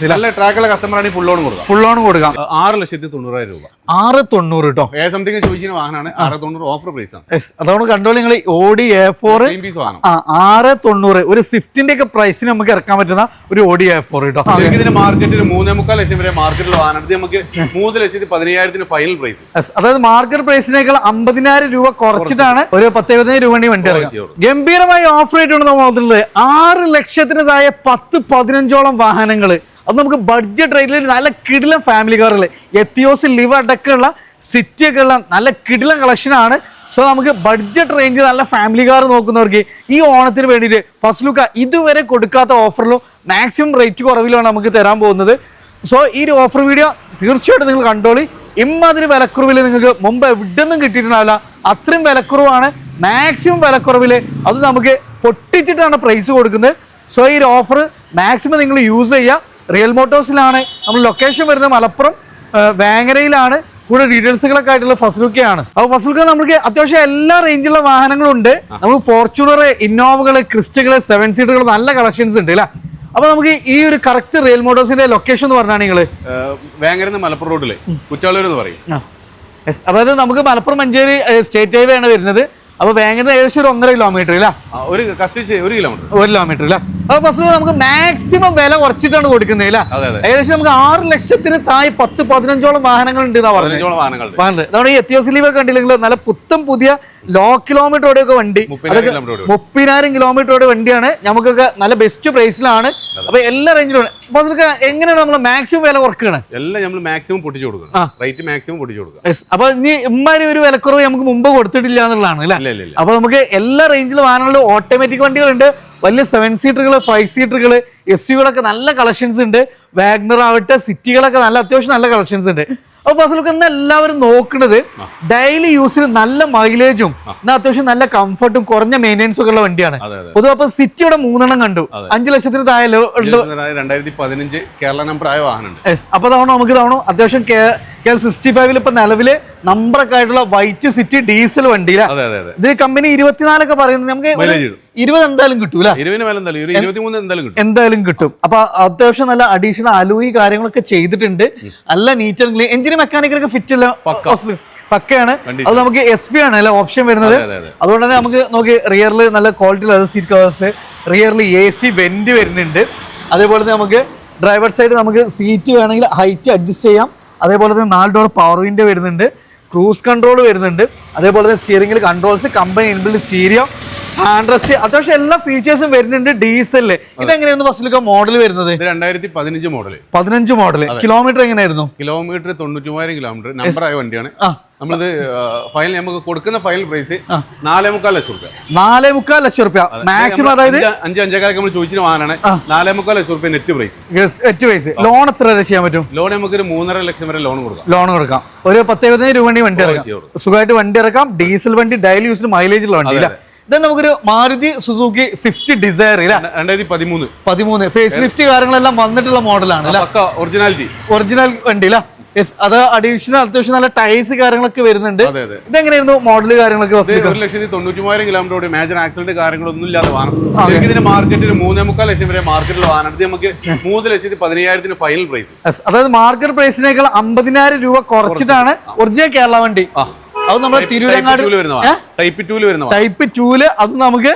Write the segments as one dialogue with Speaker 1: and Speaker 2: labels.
Speaker 1: നല്ല ട്രാക്കുള്ള കസ്റ്റമറാണ് ഫുൾ ലോൺ കൊടുക്കാം.
Speaker 2: ഫുൾ ഓൺ കൊടുക്കാം.
Speaker 1: ആറ് ലക്ഷത്തി തൊണ്ണൂറായിരം രൂപ.
Speaker 2: ആറ് തൊണ്ണൂറ് കേട്ടോ
Speaker 1: ഏ സംതിങ് ചോദിച്ചിന് വാഹനമാണ്. ആറ് തൊണ്ണൂറ് ഓഫർ പ്രൈസ് ആണ്.
Speaker 2: അതുകൊണ്ട് കണ്ടോ നിങ്ങൾ ഓടി എ ഫോർ ആറ് തൊണ്ണൂറ്. ഒരു സ്വിഫ്റ്റിന്റെ ഒക്കെ പ്രൈസിന് നമുക്ക് ഇറക്കാൻ പറ്റുന്ന ഒരു ഓടി എ ഫോർ കേട്ടോ
Speaker 1: നമുക്ക് ഇതിന് മാർക്കറ്റിൽ മൂന്നേ മുക്കാൽ ലക്ഷം വരെ മാർക്കറ്റിൽ വാഹനം. ഇത് നമുക്ക് മൂന്ന് ലക്ഷത്തി പതിനയ്യായിരത്തിന് ഫൈനൽ പ്രൈസ്
Speaker 2: അതായത് മാർക്കറ്റ് പ്രൈസിനേക്കാൾ അമ്പതിനായിരം രൂപ കുറച്ചിട്ടാണ് ഒരു പത്ത് എഴുപതിനായിരം രൂപ വണ്ടി
Speaker 1: ചെയ്യും.
Speaker 2: ഗംഭീരമായ ഓഫർ ഉണ്ട് നമ്മൾ ആറ് ലക്ഷത്തിന് താഴെ പത്ത് പതിനഞ്ചോളം വാഹനങ്ങൾ അത് നമുക്ക് ബഡ്ജറ്റ് റേറ്റിൽ നല്ല കിടിലം ഫാമിലി കാറുകൾ എത്തിയോസ് ലിവ് അടക്കമുള്ള സിറ്റിയൊക്കെ ഉള്ള നല്ല കിടിലൻ കളക്ഷനാണ് സോ നമുക്ക് ബഡ്ജറ്റ് റേഞ്ച് നല്ല ഫാമിലി കാർ നോക്കുന്നവർക്ക് ഈ ഓണത്തിന് വേണ്ടിയിട്ട് ഫസ്റ്റ് ലുക്ക് ഇതുവരെ കൊടുക്കാത്ത ഓഫറിലും മാക്സിമം റേറ്റ് കുറവിലുമാണ് നമുക്ക് തരാൻ പോകുന്നത്. സോ ഈ ഒരു ഓഫർ വീഡിയോ തീർച്ചയായിട്ടും നിങ്ങൾ കണ്ടോളി. ഇമ്മാതിരി വിലക്കുറവിൽ നിങ്ങൾക്ക് മുമ്പ് എവിടെ നിന്നും കിട്ടിയിട്ടുണ്ടാവില്ല. അത്രയും വിലക്കുറവാണ്. മാക്സിമം വിലക്കുറവിൽ അത് നമുക്ക് പൊട്ടിച്ചിട്ടാണ് പ്രൈസ് കൊടുക്കുന്നത്. സോ ഈ ഒരു ഓഫർ മാക്സിമം നിങ്ങൾ യൂസ് ചെയ്യുക. റിയൽ മോട്ടോഴ്സിലാണ് നമ്മൾ ലൊക്കേഷൻ വരുന്നത് മലപ്പുറം വാങ്ങരയിലാണ്. കൂടെ ഡീറ്റെയിൽസുകളൊക്കെ ആയിട്ടുള്ള ഫസലുക്കയാണ്. അപ്പോൾ ഫസലുക്ക നമുക്ക് അത്യാവശ്യം എല്ലാ റേഞ്ചിലുള്ള വാഹനങ്ങളും ഉണ്ട് നമുക്ക് ഫോർച്യൂണർ ഇന്നോവകൾ ക്രിസ്റ്റകൾ സെവൻ സീറ്റുകൾ നല്ല കളക്ഷൻസ് ഉണ്ട് അല്ലേ അപ്പൊ നമുക്ക് ഈ ഒരു കറക്റ്റ് റിയൽ മോട്ടോഴ്സിന്റെ ലൊക്കേഷൻ എന്ന് പറഞ്ഞാൽ നിങ്ങൾ
Speaker 1: വേങ്ങര മലപ്പുറം റോഡിൽ കുറ്റാളൂർ എന്ന് പറയും.
Speaker 2: അതായത് നമുക്ക് മലപ്പുറം മഞ്ചേരി സ്റ്റേറ്റ് ഹൈവേ ആണ് വരുന്നത്. അപ്പൊ വേങ്ങര ഏകദേശം ഒരു ഒന്നര കിലോമീറ്റർ ഇല്ല
Speaker 1: ഒരു കഷ്ടിച്ച് ഒരു കിലോമീറ്റർ
Speaker 2: ഒരു കിലോമീറ്റർ ഇല്ല അപ്പൊ ബസ്സിൽ നമുക്ക് മാക്സിമം വില കുറച്ചിട്ടാണ് കൊടുക്കുന്നത്
Speaker 1: അല്ല?
Speaker 2: ഏകദേശം നമുക്ക് ആറ് ലക്ഷത്തിന് താഴെ പത്ത് പതിനഞ്ചോളം വാഹനങ്ങൾ ഉണ്ട് എന്നാ പറഞ്ഞത്. നമ്മുടെ ഈ എത്തിയോസിലീവ് കണ്ടില്ലെങ്കിൽ നല്ല പുത്തം പുതിയ ലോ കിലോമീറ്ററോടെ ഒക്കെ വണ്ടി.
Speaker 1: ഓടി.
Speaker 2: മുപ്പതിനായിരം കിലോമീറ്ററോടെ വണ്ടിയാണ്. നമുക്കൊക്കെ നല്ല ബെസ്റ്റ് പ്രൈസിലാണ് അപ്പൊ എല്ലാ റേഞ്ചിലും എങ്ങനെയാണ് നമ്മൾ മാക്സിമം വില കുറക്കുകയാണ്
Speaker 1: എല്ലാം നമ്മൾ മാക്സിമം പൊട്ടിച്ചു കൊടുക്കണം. റേറ്റ് മാക്സിമം പൊട്ടിച്ചു കൊടുക്കുക.
Speaker 2: അപ്പൊ ഇനി ഇമ്മാരി ഒരു വിലക്കുറവ് നമുക്ക് മുമ്പ് കൊടുത്തിട്ടില്ല എന്നുള്ളതാണ് അല്ലേ? അപ്പൊ നമുക്ക് എല്ലാ റേഞ്ചിലും വാഹനങ്ങളിലും ഓട്ടോമാറ്റിക് വണ്ടികളുണ്ട്. വലിയ സെവൻ സീറ്ററുകൾ ഫൈവ് സീറ്ററുകൾ എസ് യുകളൊക്കെ നല്ല കളക്ഷൻസ് ഉണ്ട്. വാഗ്നർ ആവട്ടെ സിറ്റികളൊക്കെ നല്ല അത്യാവശ്യം നല്ല കളക്ഷൻസ് ഉണ്ട്. അപ്പൊ ഫസലൊക്കെ ഇന്ന് എല്ലാവരും നോക്കുന്നത്. ഡെയിലി യൂസിന് നല്ല മൈലേജും എന്നാൽ അത്യാവശ്യം നല്ല കംഫർട്ടും കുറഞ്ഞ മെയിന്റെനൻസും ഒക്കെ ഉള്ള വണ്ടിയാണ്. പൊതുവെ അപ്പൊ സിറ്റിയുടെ മൂന്നെണ്ണം കണ്ടു. അഞ്ചു ലക്ഷത്തിന് താഴെ
Speaker 1: രണ്ടായിരത്തി പതിനഞ്ച് കേരള നമ്പർ ആയ
Speaker 2: വാഹനം. അപ്പൊ തവണ നമുക്ക് തവണ അത്യാവശ്യം കെ എൽ സിക്സ്റ്റി ഫൈവിൽ ഇപ്പൊ നിലവിൽ നമ്പറൊക്കെ ആയിട്ടുള്ള വൈറ്റ് സിറ്റി ഡീസൽ
Speaker 1: അതെ
Speaker 2: ഇത് കമ്പനി ഇരുപത്തിനാലൊക്കെ പറയുന്നത് നമുക്ക് ഇരുപത് എന്തായാലും കിട്ടൂല.
Speaker 1: എന്തായാലും കിട്ടും.
Speaker 2: അപ്പൊ അത്യാവശ്യം നല്ല അഡീഷണൽ അലൂയി കാര്യങ്ങളൊക്കെ ചെയ്തിട്ടുണ്ട്. നല്ല നീറ്റ് ആൻഡ് ക്ലീൻ എഞ്ചിന് മെക്കാനിക്കലൊക്കെ ഫിറ്റ് അല്ല പക്കയാണ്. അത് നമുക്ക് എസ് പി ആണ് അല്ലെ ഓപ്ഷൻ വരുന്നത്.
Speaker 1: അതെ അതെ
Speaker 2: അതുകൊണ്ട് തന്നെ നമുക്ക് നോക്കി റിയറിൽ നല്ല ക്വാളിറ്റി ലെതർ സീറ്റ് കവേഴ്സ് റിയറിൽ എ സി വെന്റ് വരുന്നുണ്ട്. അതേപോലെ തന്നെ നമുക്ക് ഡ്രൈവർ സൈഡ് നമുക്ക് സീറ്റ് വേണമെങ്കിൽ ഹൈറ്റ് അഡ്ജസ്റ്റ് ചെയ്യാം. അതേപോലെ തന്നെ നാല് ഡോർ പവർ വിൻഡോ വരുന്നുണ്ട് ക്രൂസ് കൺട്രോൾ വരുന്നുണ്ട് അതേപോലെ തന്നെ സ്റ്റിയറിംഗിൽ controls company inbuilt stereo hand rest അത്യാവശ്യം എല്ലാ ഫീച്ചേഴ്സും വരുന്നുണ്ട് ഡീസലിൽ ഇതെങ്ങനെയാണ് ഫസ്റ്റിലൊക്കെ മോഡൽ വരുന്നത്?
Speaker 1: രണ്ടായിരത്തി പതിനഞ്ച് മോഡൽ
Speaker 2: പതിനഞ്ച് മോഡൽ കിലോമീറ്റർ എങ്ങനെയായിരുന്നു?
Speaker 1: കിലോമീറ്റർ തൊണ്ണൂറ്റി കിലോമീറ്റർ നമ്പർ ആയ വണ്ടിയാണ്. നമ്മളിത് ഫൈനൽ നമുക്ക് കൊടുക്കുന്ന ഫൈനൽ പ്രൈസ് നാലേ മുക്കാൽ ലക്ഷം റുപ്യ.
Speaker 2: നാലേ മുക്കാൽ ലക്ഷം റുപ്യ. മാക്സിമം അതായത്?
Speaker 1: അഞ്ച് അഞ്ച് അഞ്ചേക്കാലൊക്കെ നമ്മൾ ചോദിച്ചിട്ട് വാങ്ങാനാണ് നാലേ മുക്കാൽ ലക്ഷം റുപ്യ net price
Speaker 2: yes net price loan എത്ര വരെ ചെയ്യാൻ പറ്റും?
Speaker 1: ലോൺ നമുക്ക് ഒരു മൂന്നര ലക്ഷം വരെ ലോൺ കൊടുക്കാം.
Speaker 2: ലോൺ കൊടുക്കാം. ഒരു പത്ത് എഴുപതിനായിരം രൂപ വണ്ടി വണ്ടി ഇറക്കാം. സുഖമായിട്ട് വണ്ടി ഇറക്കാം. ഡീസൽ വണ്ടി ഡെയിലി യൂസിന് മൈലേജ് ഉള്ള വണ്ടി ഇത് നമുക്കൊരു മാരുതി സുസുക്കി സ്വിഫ്റ്റ് ഡിസയർ
Speaker 1: രണ്ടായിരത്തി പതിമൂന്ന്.
Speaker 2: പതിമൂന്ന്. ഫേസ് ലിഫ്റ്റ് കാര്യങ്ങളെല്ലാം വന്നിട്ടുള്ള മോഡലാണ്
Speaker 1: ഒറിജിനാലിറ്റി
Speaker 2: ഒറിജിനൽ വണ്ടി അല്ല യെസ് അത് അഡീഷണൽ അത്യാവശ്യം നല്ല ടൈസ് കാര്യങ്ങളൊക്കെ വരുന്നുണ്ട്. ഇതെങ്ങനെയായിരുന്നു മോഡൽ കാര്യങ്ങളൊക്കെ
Speaker 1: ഒരു ലക്ഷത്തി തൊണ്ണൂറ്റി മൂവായിരം കിലോമീറ്റർ മേജർ ആക്സിഡന്റ് കാര്യങ്ങളൊന്നും ഇല്ലാതെ വാഹനം. ഇതിന് മാർക്കറ്റിൽ മൂന്നേ മുക്കാൽ ലക്ഷം വരെ മാർക്കറ്റിൽ വാഹനം. നമുക്ക് മൂന്ന് ലക്ഷത്തി പതിനയ്യായിരത്തിന് ഫൈനൽ പ്രൈസ്
Speaker 2: അതായത് മാർക്കറ്റ് പ്രൈസിനേക്കാൾ അമ്പതിനായിരം രൂപ കുറച്ചിട്ടാണ് ഒറിജിനൽ കേരള വണ്ടി. അത് നമ്മുടെ തിരൂരങ്ങാട്
Speaker 1: ടൈപ്പ് ടൂൽ വരുന്ന
Speaker 2: ടൈപ്പ് ടൂൽ അത് നമുക്ക്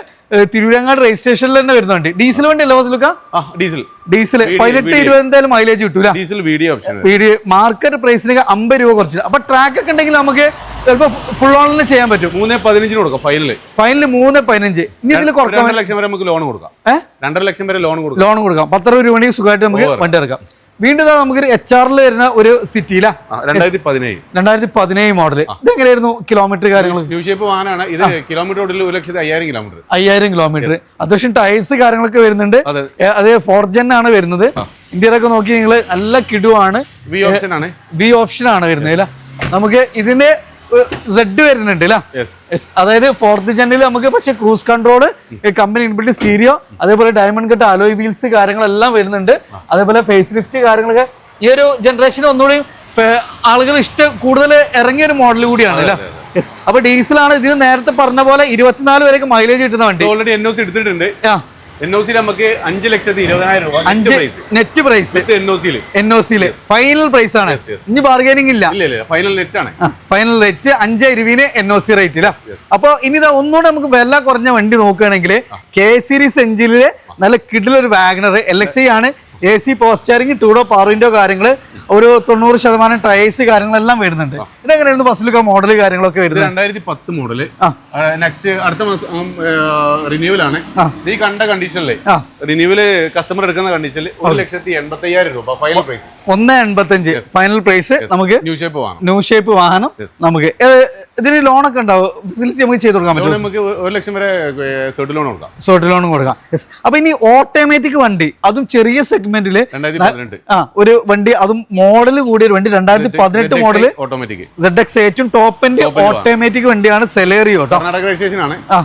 Speaker 2: തിരൂരങ്ങാട് രജിസ്ട്രേഷനിൽ തന്നെ വരുന്നുണ്ട് ഡീസൽ വണ്ടി അല്ലേ ബസ്സിലൊക്കെ
Speaker 1: ആ ഡീസൽ.
Speaker 2: ഡീസൽ. പതിനെട്ട് ഇരുപത് എന്തായാലും മൈലേജ് കിട്ടൂല.
Speaker 1: ഡീസൽ വീഡിയോ
Speaker 2: വീഡിയോ മാർക്കറ്റ് പ്രൈസിനൊക്കെ അമ്പത് രൂപ കുറച്ചിട്ട്. അപ്പൊ ട്രാക്ക് ഒക്കെ ഉണ്ടെങ്കിൽ നമുക്ക് ചിലപ്പോ ഫുൾ ഓണിൽ ചെയ്യാൻ പറ്റും.
Speaker 1: മൂന്ന് പതിനഞ്ചിന് കൊടുക്കാം ഫൈനൽ
Speaker 2: ഫൈനൽ മൂന്ന് പതിനഞ്ച്. ഇനി ഇതിൽ
Speaker 1: കുറക്കാം ലക്ഷം വരെ നമുക്ക് ലോൺ കൊടുക്കാം. രണ്ടര ലക്ഷം വരെ ലോൺ കൊടുക്കാം.
Speaker 2: ലോൺ കൊടുക്കാം. പത്തറുപത് രൂപ രൂപ സുഖമായിട്ട് നമുക്ക് വണ്ടി ഇറക്കാം. വീണ്ടും നമുക്ക് എച്ച് ആറിൽ വരുന്ന ഒരു സിറ്റിയില
Speaker 1: രണ്ടായിരത്തി പതിനേഴ്
Speaker 2: രണ്ടായിരത്തി പതിനേഴ് മോഡൽ ഇതെങ്ങനെയായിരുന്നു കിലോമീറ്റർ കാര്യങ്ങൾ
Speaker 1: ന്യൂ ഷേപ്പ് വാഹനമാണ് ഇത് കിലോമീറ്റർ ഓടിൽ ഒരു ലക്ഷത്തി അയ്യായിരം കിലോമീറ്റർ
Speaker 2: അയ്യായിരം കിലോമീറ്റർ അത്യാവശ്യം ടയർസ് കാര്യങ്ങളൊക്കെ വരുന്നുണ്ട്.
Speaker 1: അതെ.
Speaker 2: ഏ, അത് ഫോർ ജെൻ ആണ് വരുന്നത്. ഇന്ത്യയിലൊക്കെ നോക്കി നിങ്ങൾ നല്ല കിടുവാണ്.
Speaker 1: വി ഓപ്ഷൻ ആണ്.
Speaker 2: ബി ഓപ്ഷൻ ആണ് വരുന്നത് അല്ല? നമുക്ക് ഇതിന്റെ സെഡ് വരുന്നുണ്ട് അല്ല അതായത് ഫോർത്ത് ജനറിൽ നമുക്ക് പക്ഷേ cruise control company inbuilt stereo അതേപോലെ ഡയമണ്ട് കട്ട് അലോയ് വീൽസ് കാര്യങ്ങളെല്ലാം വരുന്നുണ്ട്. അതേപോലെ ഫേസ് ലിഫ്റ്റ് കാര്യങ്ങളൊക്കെ. ഈ ഒരു ജനറേഷൻ ഒന്നുകൂടി ആളുകൾ ഇഷ്ടം കൂടുതൽ ഇറങ്ങിയ ഒരു മോഡൽ കൂടിയാണ് അല്ലേ യെസ് അപ്പൊ ഡീസലാണ് ഇതിന് നേരത്തെ പറഞ്ഞ പോലെ ഇരുപത്തിനാല് വരെ മൈലേജ് കിട്ടുന്ന വണ്ടി.
Speaker 1: ഓൾറെഡി എൻ ഒ എടുത്തിട്ടുണ്ട്.
Speaker 2: ആ.
Speaker 1: എൻ ഒ സിയിൽ നമുക്ക് അഞ്ച് ലക്ഷത്തി ഇരുപതിനായിരം രൂപ
Speaker 2: അഞ്ച് net price
Speaker 1: with N O സിയിൽ
Speaker 2: എൻ ഒ സിയിൽ ഫൈനൽ പ്രൈസ് ആണ്. ഇനി ബാർഗൈനിങ് ഇല്ല.
Speaker 1: ഇല്ല ഇല്ല ഫൈനൽ നെറ്റ് ആണ്.
Speaker 2: ഫൈനൽ റേറ്റ് അഞ്ച് ഇരുവിന് എൻ ഒ സി റേറ്റ് ഇല്ല അപ്പൊ ഇനി ഇതാ ഒന്നുകൂടെ നമുക്ക് വില കുറഞ്ഞ വണ്ടി നോക്കുകയാണെങ്കിൽ കെ സീരീസ് എഞ്ചിലെ നല്ല കിഡിലൊരു വാഗണർ എൽ എക്സ് ആണ്. എ സി പോസ്റ്റാരിങ് ടൂഡോ പവർ വിൻഡോ കാര്യങ്ങൾ ഒരു തൊണ്ണൂറ് ശതമാനം ടയേഴ്സ് കാര്യങ്ങളെല്ലാം വരുന്നുണ്ട്. ഇതെങ്ങനെയായിരുന്നു ബസ്സിലൊക്കെ മോഡൽ കാര്യങ്ങളൊക്കെ വരുന്നത്?
Speaker 1: രണ്ടായിരത്തി പത്ത്
Speaker 2: മോഡൽ
Speaker 1: നെക്സ്റ്റ് അടുത്ത മാസം റിന്യൂവൽ ആണ്. ഈ കണ്ട കണ്ടീഷനിലെ
Speaker 2: റിന്യൂവൽ
Speaker 1: റിന്യൂവൽ കസ്റ്റമർ എടുക്കുന്ന കണ്ടീഷനിൽ ഒരു ലക്ഷത്തി എൺപത്തി അയ്യായിരം രൂപ ഫൈനൽ പ്രൈസ്
Speaker 2: ഒന്ന് എൺപത്തഞ്ച് ഫൈനൽ പ്രൈസ് നമുക്ക്
Speaker 1: ന്യൂ ഷേപ്പ് വാഹനം
Speaker 2: ന്യൂ ഷേപ്പ് വാഹനം നമുക്ക്. ഇതിന് ഇതിന് ലോണൊക്കെ ഉണ്ടാവും ഫെസിലിറ്റി നമുക്ക് ചെയ്ത് കൊടുക്കാൻ
Speaker 1: ലോൺ
Speaker 2: പറ്റും
Speaker 1: നമുക്ക് ഒരു ലക്ഷം വരെ സെർട്ട് ലോൺ കൊടുക്കാം.
Speaker 2: സോട്ട് ലോൺ കൊടുക്കാം. അപ്പൊ ഇനി ഓട്ടോമാറ്റിക് വണ്ടി അതും ചെറിയ
Speaker 1: സെഗ്മെന്റിൽ പതിനെട്ട്.
Speaker 2: ആ ഒരു വണ്ടി അതും മോഡൽ കൂടിയ ഒരു വണ്ടി. രണ്ടായിരത്തി പതിനെട്ട് മോഡൽ
Speaker 1: ഓട്ടോമാറ്റിക്
Speaker 2: സെഡ് എക്സ് ഏറ്റവും ടോപ്പ് എൻഡ് ഓട്ടോമാറ്റിക് വണ്ടിയാണ് സെലേറിയോ ആ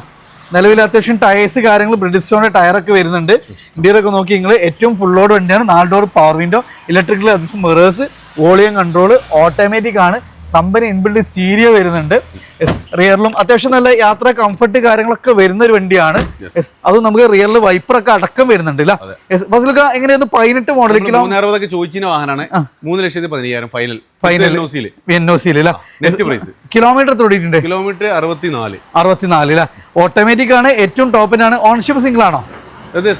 Speaker 2: നിലവിൽ അത്യാവശ്യം ടയേഴ്സ് കാര്യങ്ങൾ ബ്രിഡിസ്റ്റോണിന്റെ ടയറൊക്കെ വരുന്നുണ്ട്. ഇന്ത്യയിലൊക്കെ ഒക്കെ നോക്കി നിങ്ങൾ ഏറ്റവും ഫുൾ ലോഡ് വണ്ടിയാണ്. നാല് ഡോർ പവർ വിൻഡോ ഇലക്ട്രിക്കൽ അത്യാവശ്യം മിറേഴ്സ് വോളിയം കൺട്രോൾ ഓട്ടോമാറ്റിക് ആണ്. കമ്പനി ഇൻബിൽഡ് സ്റ്റീരിയോ വരുന്നുണ്ട്. റിയറിലും അത്യാവശ്യം നല്ല യാത്ര കംഫർട്ട് കാര്യങ്ങളൊക്കെ വരുന്ന ഒരു വണ്ടിയാണ് അത് നമുക്ക് റിയറിൽ വൈപ്പറൊക്കെ അടക്കം വരുന്നുണ്ട് ബസ്സിലൊക്കെ എങ്ങനെയായിരുന്നു പതിനെട്ട് മോഡൽ കിലോ?
Speaker 1: മൂന്ന് അറുപതൊക്കെ ചോദിച്ചിന് വാഹനമാണ്. മൂന്ന് ലക്ഷത്തി പതിനയ്യായിരം ഫൈനൽ പ്രൈസ്
Speaker 2: കിലോമീറ്റർ തൊടിയിട്ടുണ്ട്
Speaker 1: കിലോമീറ്റർ അറുപത്തിനാല്.
Speaker 2: അറുപത്തിനാല് ഓട്ടോമാറ്റിക് ആണ് ഏറ്റവും ടോപ്പിനാണ് ഓൺഷിപ്പ് സിംഗിൾ ആണോ?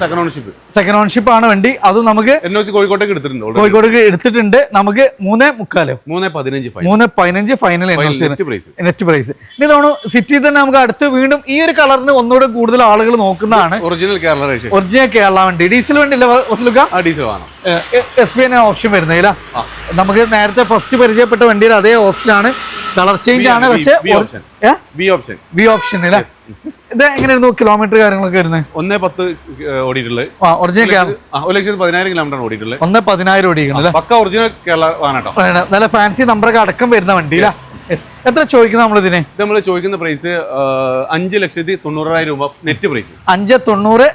Speaker 1: സെക്കൻഡ് ഓണർഷിപ്പ്
Speaker 2: സെക്കൻഡ് ഓൺഷിപ്പ് ആണ് വണ്ടി. അത് നമുക്ക്
Speaker 1: കോഴിക്കോട്ടേക്ക് എടുത്തിട്ടുണ്ട് കോഴിക്കോട്ടേക്ക്
Speaker 2: കോഴിക്കോട് എടുത്തിട്ടുണ്ട്. നമുക്ക് മൂന്നേ മുക്കാലോ.
Speaker 1: മൂന്ന് പതിനഞ്ച് ഫൈനൽ
Speaker 2: മൂന്ന് പതിനഞ്ച് ഫൈനൽ
Speaker 1: നെറ്റ് പ്രൈസ്
Speaker 2: ഇനി തോന്നുന്നു സിറ്റിയിൽ തന്നെ നമുക്ക് അടുത്ത് വീണ്ടും ഈ ഒരു കളറിന് ഒന്നുകൂടെ കൂടുതൽ ആളുകൾ നോക്കുന്നതാണ്.
Speaker 1: ഒറിജിനൽ കേരള
Speaker 2: ഒറിജിനൽ കേരള വണ്ടി. ഡീസൽ വണ്ടി
Speaker 1: ഡീസൽ
Speaker 2: എസ് ബി ഓപ്ഷൻ വരുന്നില്ല നമുക്ക് നേരത്തെ ഫസ്റ്റ് പരിചയപ്പെട്ട വണ്ടിയുടെ അതേ ഓപ്ഷൻ ആണ്. കളർ ചേഞ്ച് ആണ് പക്ഷേ
Speaker 1: ബി ഓപ്ഷൻ
Speaker 2: ബി ഓപ്ഷൻ ഇല്ല ഇത് എങ്ങനെയായിരുന്നു കിലോമീറ്റർ കാര്യങ്ങളൊക്കെ വരുന്നത്
Speaker 1: ഒന്നേ പത്ത് ഓടിയിട്ടുള്ളത്
Speaker 2: ഒറിജിനൽ
Speaker 1: ഒരു ലക്ഷത്തി പതിനായിരം കിലോമീറ്റർ ഓടിയിട്ടുള്ളത്
Speaker 2: ഒന്ന് പതിനായിരം ഓടിക്കുന്നത്
Speaker 1: പക്ക ഒറിജിനൽ കേരള.
Speaker 2: നല്ല ഫാൻസി നമ്പറൊക്കെ അടക്കം വരുന്ന വണ്ടിയില്ല? എത്ര ചോദിക്കുന്നത് നമ്മളിതിന്
Speaker 1: ഇത് നമ്മൾ ചോദിക്കുന്ന പ്രൈസ് അഞ്ച് ലക്ഷത്തി തൊണ്ണൂറായിരം രൂപ നെറ്റ് പ്രൈസ്
Speaker 2: അഞ്ച് തൊണ്ണൂറ്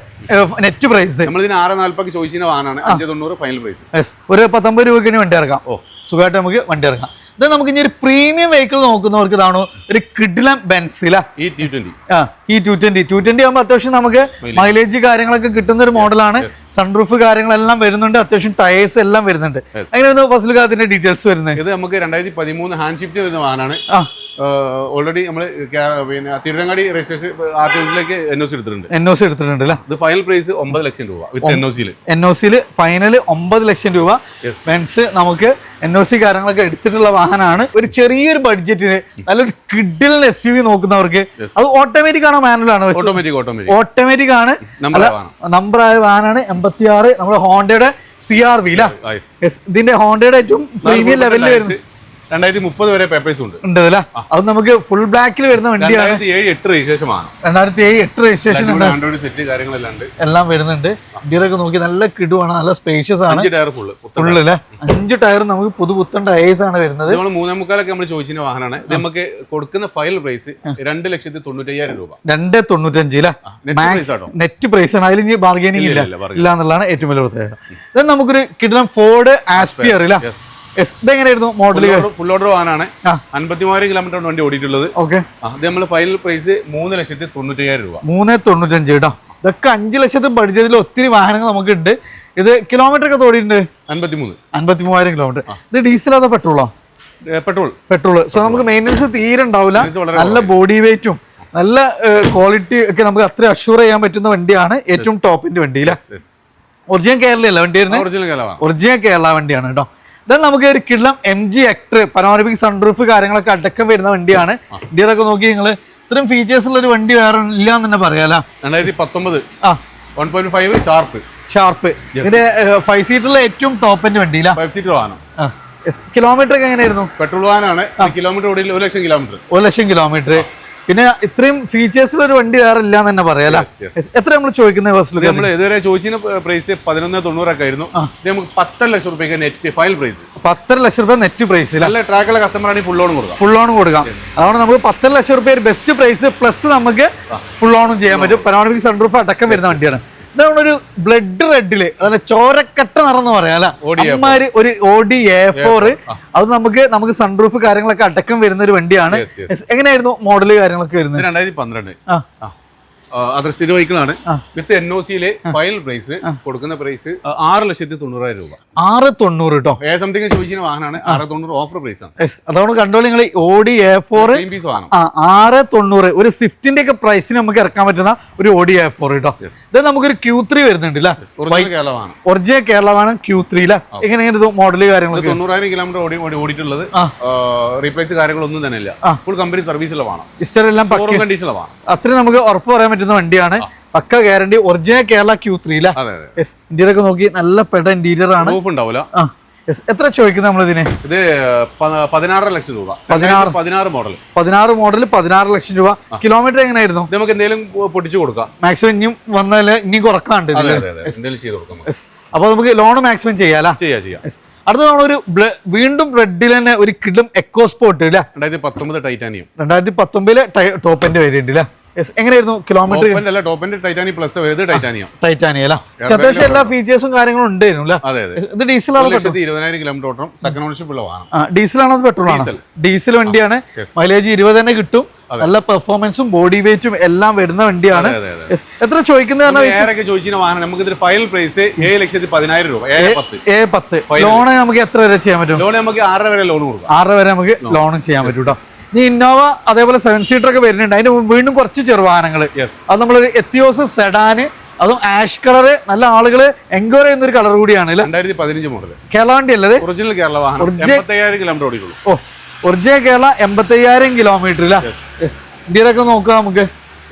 Speaker 2: നെറ്റ് പ്രൈസ്
Speaker 1: നമ്മൾ ഇതിന് ആറ് നാൽപ്പത് വാഹനമാണ്. അഞ്ച് തൊണ്ണൂറ് ഫൈനൽ പ്രൈസ്
Speaker 2: ഒരു പത്തൊമ്പത് രൂപയ്ക്ക് വണ്ടി ഇറക്കാം.
Speaker 1: ഓ.
Speaker 2: സുഖമായിട്ട് നമുക്ക് വണ്ടി ഇറക്കാം. ഇത് നമുക്ക് ഇനി ഒരു പ്രീമിയം വെഹിക്കിൾ നോക്കുന്നവർക്ക് ഇതാണോ? ഒരു കിഡിലം ബെൻസില
Speaker 1: ഈ ടി ട്വന്റി
Speaker 2: ആ. ഈ ടു ട്വന്റി ടു ട്വന്റി ആകുമ്പോൾ അത്യാവശ്യം നമുക്ക് മൈലേജ് കാര്യങ്ങളൊക്കെ കിട്ടുന്ന ഒരു മോഡലാണ് സൺറൂഫ് കാര്യങ്ങളെല്ലാം വരുന്നുണ്ട്. അത്യാവശ്യം ടയേഴ്സ് എല്ലാം വരുന്നുണ്ട്. അങ്ങനെയായിരുന്നു ഫസ്റ്റിൽ അതിന്റെ ഡീറ്റെയിൽസ് വരുന്നത്?
Speaker 1: ഇത് നമുക്ക് രണ്ടായിരത്തി പതിമൂന്ന് ഹാൻഡ് ഷിഫ്റ്റ് വരുന്ന വാഹനമാണ്. ഓൾറെഡി നമ്മൾ പിന്നെ തിരുവനങ്ങാടി രജിസ്ട്രേഷൻ ആർ ടി ഒസിലേക്ക് എൻ ഒ സി എടുത്തിട്ടുണ്ട്.
Speaker 2: എൻ ഒ സി എടുത്തിട്ടുണ്ട് അല്ലേ?
Speaker 1: ഇത് ഫൈനൽ പ്രൈസ് ഒമ്പത് ലക്ഷം രൂപ വിത്ത് എൻ ഒ സിയിൽ
Speaker 2: എൻ ഒ സിയിൽ ഫൈനൽ ഒമ്പത് ലക്ഷം രൂപ. മെൻസ് നമുക്ക് എൻ ഒ സി കാര്യങ്ങളൊക്കെ എടുത്തിട്ടുള്ള വാഹനമാണ്. ഒരു ചെറിയൊരു ബഡ്ജറ്റിന് നല്ലൊരു കിഡിൽ എസ് യു വി നോക്കുന്നവർക്ക് അത് ഓട്ടോമാറ്റിക് ആണോ മാനുവൽ ആണോ
Speaker 1: ഓട്ടോമാറ്റിക് ഓട്ടോമാറ്റിക്
Speaker 2: ഓട്ടോമാറ്റിക് ആണ്.
Speaker 1: നമ്പർ
Speaker 2: ആയ വാനാണ് എൺപത്തി ആറ് നമ്മുടെ ഹോണ്ടയുടെ സി ആർ വി ഇതിന്റെ ഹോണ്ടയുടെ ഏറ്റവും പ്രീമിയം ലെവലിൽ വരുന്ന
Speaker 1: രണ്ടായിരത്തി മുപ്പത് വരെ പേപ്പേഴ്സ് ഉണ്ട്.
Speaker 2: ഉണ്ട് അല്ലേ അത് നമുക്ക് ഫുൾ ബ്ലാക്കിൽ വരുന്ന വണ്ടിയാണ്.
Speaker 1: ഏഴ് എട്ട് രജിസ്ട്രേഷൻ ആണ്.
Speaker 2: രണ്ടായിരത്തി ഏഴ് എട്ട് രജിസ്ട്രേഷൻ
Speaker 1: സെറ്റ് കാര്യങ്ങളെല്ലാം ഉണ്ട്.
Speaker 2: എല്ലാം വരുന്നുണ്ട്. ഇന്ത്യയിലൊക്കെ നോക്കി നല്ല കിടുവാണ് നല്ല സ്പേഷ്യസ് ആണ്.
Speaker 1: അഞ്ച് ടയർ ഫുള്ള്
Speaker 2: ഫുള്ള് അല്ലേ അഞ്ച് ടയർ നമുക്ക് പുതുപുത്തൻ ടയേഴ്സ് ആണ് വരുന്നത്.
Speaker 1: നമ്മൾ മൂന്നേ മുക്കാലൊക്കെ നമ്മൾ ചോദിച്ചിരുന്ന വാഹനമാണ്. നമുക്ക് കൊടുക്കുന്ന ഫൈനൽ പ്രൈസ് രണ്ട് ലക്ഷത്തി തൊണ്ണൂറ്റയ്യായിരം രൂപ.
Speaker 2: രണ്ട് തൊണ്ണൂറ്റഞ്ച്
Speaker 1: നെറ്റ് പ്രൈസ്
Speaker 2: ആണ്. അതിൽ ഇനി ബാർഗൈനിങ് ഇല്ല
Speaker 1: ഇല്ല,
Speaker 2: എന്നുള്ളതാണ് ഏറ്റവും വലിയ പ്രത്യേകത. നമുക്കൊരു കിടലം ഫോർഡ് ആസ്പിയർ ഇല്ല ഇതെങ്ങനെയായിരുന്നു മോഡൽ
Speaker 1: ഫുൾ ഓർഡർ വാഹനമാണ്
Speaker 2: അൻപത്തിമൂവായിരം
Speaker 1: അൻപത്തി കിലോമീറ്റർ വണ്ടി ഓടിയിട്ടുള്ളത്.
Speaker 2: ഓക്കെ
Speaker 1: അത് നമ്മൾ ഫൈനൽ പ്രൈസ് മൂന്ന് ലക്ഷത്തി തൊണ്ണൂറ്റയ്യായിരം രൂപ.
Speaker 2: മൂന്ന് തൊണ്ണൂറ്റഞ്ച് കേട്ടോ ഇതൊക്കെ അഞ്ച് ലക്ഷത്തി ബഡ്ജറ്റിൽ ഒത്തിരി വാഹനങ്ങൾ നമുക്ക് ഉണ്ട് ഇത് കിലോമീറ്റർ ഒക്കെ തോടിയിട്ടുണ്ട്
Speaker 1: അൻപത്തി മൂന്ന്
Speaker 2: അൻപത്തി കിലോമീറ്റർ ഇത് ഡീസൽ അതോ പെട്രോളോ
Speaker 1: പെട്രോൾ
Speaker 2: പെട്രോൾ സോ നമുക്ക് മെയിന്റനൻസ് തീരെ ഉണ്ടാവില്ല. നല്ല ബോഡി വെയിറ്റും നല്ല ക്വാളിറ്റി ഒക്കെ നമുക്ക് അത്ര അഷ്യൂർ ചെയ്യാൻ പറ്റുന്ന വണ്ടിയാണ് ഏറ്റവും ടോപ്പിന്റെ വണ്ടിയില്ല ഒറിജിനൽ കേരള അല്ല? വണ്ടി
Speaker 1: ഒറിജിനൽ
Speaker 2: കേരള വണ്ടിയാണ് കേട്ടോ ഇതാ നമുക്ക് ഒരു കിള്ളം M G Hector panoramic sunroof കാര്യങ്ങളൊക്കെ അടക്കം വരുന്ന വണ്ടിയാണ്. ഇന്ത്യയിലൊക്കെ നോക്കി നിങ്ങൾ ഇത്രയും ഫീച്ചേഴ്സ് ഉള്ള ഒരു വണ്ടി വേറെ ഇല്ല എന്ന് തന്നെ പറയാലോ
Speaker 1: രണ്ടായിരത്തി പത്തൊമ്പത്.
Speaker 2: ആ.
Speaker 1: One point five sharp
Speaker 2: sharp ഇതിന്റെ ഫൈവ് സീറ്ററിലെ ഏറ്റവും ടോപ്പിന്റെ വണ്ടിയില്ല
Speaker 1: ഫൈവ് സീറ്റർ വാഹനം.
Speaker 2: കിലോമീറ്റർ ഒക്കെ എങ്ങനെയായിരുന്നു?
Speaker 1: പെട്രോൾ വാഹനമാണ് കിലോമീറ്റർ ഓടിയിൽ ഒരു ലക്ഷം കിലോമീറ്റർ
Speaker 2: ഒരു ലക്ഷം കിലോമീറ്റർ പിന്നെ ഇത്രയും ഫീച്ചേഴ്സ് ഒരു വണ്ടി വേറെ ഇല്ല എന്ന് തന്നെ
Speaker 1: Yes.
Speaker 2: എത്ര നമ്മൾ ചോദിക്കുന്നത്
Speaker 1: നമ്മൾ ഇതുവരെ ചോദിച്ചിന് പ്രൈസ് പതിനൊന്ന് തൊണ്ണൂറൊക്കെ ആയിരുന്നു. നമുക്ക് പത്തര ലക്ഷം രൂപയ്ക്ക് നെറ്റ് ഫൈനൽ പ്രൈസ്
Speaker 2: പത്തര ലക്ഷം രൂപ നെറ്റ് പ്രൈസ്
Speaker 1: നല്ല ട്രാക്കുള്ള കസ്റ്റമർ ആണെങ്കിൽ ഫുൾ ഓൺ കൊടുക്കാം.
Speaker 2: ഫുൾ ഓൺ കൊടുക്കാം. അതുകൊണ്ട് നമുക്ക് പത്തര ലക്ഷം റുപ്യ ബെസ്റ്റ് പ്രൈസ് പ്ലസ് നമുക്ക് ഫുൾ ഓണും ചെയ്യാൻ പറ്റും. പനോണമിക് സൺറൂഫ് അടക്കം വരുന്ന വണ്ടിയാണ്. ഒരു ബ്ലഡ് റെഡിൽ അതായത് ചോരക്കട്ട നിറന്ന് പറയാം
Speaker 1: OD A4.
Speaker 2: അമ്മാര് ഒരു ഓഡി എ ഫോർ അത് നമുക്ക് നമുക്ക് സൺറൂഫ് കാര്യങ്ങളൊക്കെ അടക്കം വരുന്ന ഒരു വണ്ടിയാണ്. എങ്ങനെയായിരുന്നു മോഡൽ കാര്യങ്ങളൊക്കെ വരുന്നത്?
Speaker 1: രണ്ടായിരത്തി പന്ത്രണ്ട്.
Speaker 2: ആ.
Speaker 1: Other state vehicle with N O സിയിലെ ഫൈനൽ പ്രൈസ് കൊടുക്കുന്ന പ്രൈസ് ആറ് ലക്ഷത്തി തൊണ്ണൂറായിരം രൂപ.
Speaker 2: ആറ് തൊണ്ണൂറ് കേട്ടോ
Speaker 1: ഏ സംതിങ് ചോദിച്ചിരുന്ന വാഹനമാണ്. ആറ് തൊണ്ണൂറ് ഓഫർ പ്രൈസ് ആണ്.
Speaker 2: അതുകൊണ്ട് കണ്ടോളൂ നിങ്ങൾ ഓഡി എ ഫോർ
Speaker 1: പീസ് വാഹനം
Speaker 2: ആറ് തൊണ്ണൂറ്. ഒരു സ്വിഫ്റ്റിന്റെ ഒക്കെ പ്രൈസിന് നമുക്ക് ഇറക്കാൻ പറ്റുന്ന ഒരു ഓഡി എ ഫോർ കേട്ടോ ഇത് നമുക്കൊരു ക്യൂ ത്രീ വരുന്നുണ്ട്
Speaker 1: ഒറിജിനൽ
Speaker 2: കേരളമാണ് ക്യൂ ത്രീ എങ്ങനെയാണ് മോഡൽ
Speaker 1: കാര്യങ്ങൾ
Speaker 2: കാര്യങ്ങളൊക്കെ?
Speaker 1: തൊണ്ണൂറായിരം കിലോമീറ്റർ ഓടി ഓടി ഓടിയിട്ടുള്ളത്. റീപ്ലേസ് കാര്യങ്ങളൊന്നും തന്നെ ഇല്ല ഫുൾ കമ്പനി സർവീസിലെ വാഹനം.
Speaker 2: ഇസ്റ്റർ എല്ലാം
Speaker 1: കണ്ടീഷനിലാണ്
Speaker 2: അത്രയും നമുക്ക് ഉറപ്പ് പറയാൻ പറ്റുന്ന വണ്ടിയാണ്. പക്ക guarantee original Kerala Q three interior ഒക്കെ നോക്കി നല്ല പെട്ട ഇന്റീരിയർ ആണ്. എത്ര ചോദിക്കുന്നത് നമ്മളിതിന്?
Speaker 1: ഇത് പതിനാറ് ലക്ഷം രൂപ.
Speaker 2: പതിനാറ്.
Speaker 1: പതിനാറ് മോഡൽ
Speaker 2: പതിനാറ് മോഡൽ പതിനാറ് ലക്ഷം രൂപ. കിലോമീറ്റർ എങ്ങനെയായിരുന്നു?
Speaker 1: നമുക്ക് എന്തെങ്കിലും പൊട്ടിച്ചു കൊടുക്കാം.
Speaker 2: മാക്സിമം ഇനിയും വന്നാൽ ഇനി കുറക്കാണ്ട്. അപ്പൊ നമുക്ക് ലോൺ മാക്സിമം ചെയ്യാലോ?
Speaker 1: ചെയ്യാ ചെയ്യാം.
Speaker 2: അടുത്ത നമ്മളൊരു ബ്ല- വീണ്ടും റെഡിൽ തന്നെ ഒരു കിടും എക്കോ സ്പോട്ട് ഇല്ല
Speaker 1: രണ്ടായിരത്തി പത്തൊമ്പത് ടൈറ്റാനിയം
Speaker 2: രണ്ടായിരത്തി പത്തൊമ്പതിലെ ടോപ്പിന്റെ വേരിയന്റ് ഇല്ല എങ്ങനെയായിരുന്നു കിലോമീറ്റർ
Speaker 1: ടോപ്പിന്റെ ടൈറ്റാനിയം പ്ലസ് ഏത് ടൈറ്റാനിയം
Speaker 2: ടൈറ്റാനിയ അല്ല? അത്യാവശ്യം എല്ലാ ഫീച്ചേഴ്സും കാര്യങ്ങളും ഉണ്ടായിരുന്നു അല്ലേ?
Speaker 1: അതെ അതെ.
Speaker 2: ഇത് ഡീസലാണോ
Speaker 1: ഇരുപതിനായിരം കിലോമീറ്റർ ഓട്ടം സെക്കൻഡ് ഓണർഷിപ്പ് ഉള്ള
Speaker 2: ഡീസലാണോ പെട്രോൾ ആണ്?
Speaker 1: ഡീസൽ.
Speaker 2: വണ്ടിയാണ്. മൈലേജ് ഇരുപത് തന്നെ കിട്ടും. നല്ല പെർഫോമൻസും ബോഡി വെയിറ്റും എല്ലാം വരുന്ന വണ്ടിയാണ്. എത്ര
Speaker 1: വാഹനം നമുക്ക് ഫൈനൽ പ്രൈസ് ഏഴ് ലക്ഷത്തി പതിനായിരം രൂപ ഏഴ് പത്ത്.
Speaker 2: ലോണ് നമുക്ക് എത്ര വരെ ചെയ്യാൻ പറ്റും?
Speaker 1: ലോൺ നമുക്ക് ആറര വരെ ലോൺ കൊടുക്കാം.
Speaker 2: ആറര വരെ നമുക്ക് ലോണും ചെയ്യാൻ പറ്റും ഇനി ഇന്നോവ അതേപോലെ സെവൻ സീറ്റർ ഒക്കെ വരുന്നുണ്ട്. അതിന് വീണ്ടും കുറച്ച് ചെറുവാഹനങ്ങൾ അത് നമ്മളൊരു എത്തിയോസ് സെഡാന് അതും ആഷ് കളർ നല്ല ആളുകൾ എൻക്വയർ ചെയ്യുന്ന ഒരു കളർ കൂടിയാണ് അല്ലേ?
Speaker 1: രണ്ടായിരത്തി പതിനഞ്ച് മോഡൽ
Speaker 2: കേരള വണ്ടി അല്ലത്
Speaker 1: ഒറിജിനൽ കേരള വാഹനം. കിലോമീറ്റർ ഓടിക്കുള്ളൂ
Speaker 2: ഓ ഒറിജിനൽ കേരള എൺപത്തയ്യായിരം കിലോമീറ്റർ ഇല്ല ഇന്ത്യയിലൊക്കെ നോക്കുക നമുക്ക്.